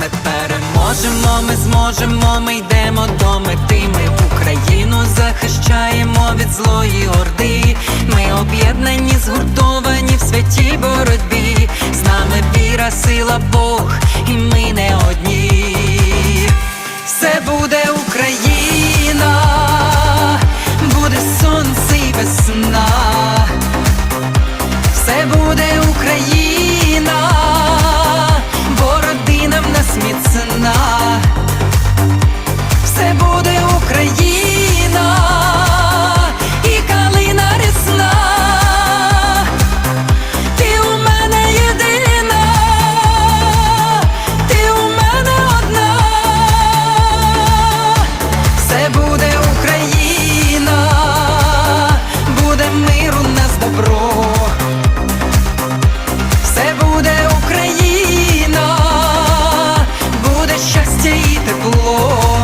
ми переможемо, ми зможемо, ми йдемо до мети. Ми Україну захищаємо від злої орди. Ми об'єднані, згуртовані в святій боротьбі. З нами віра, сила, Бог, і ми не одні. Все буде Україна, буде сонце і весна. ઓ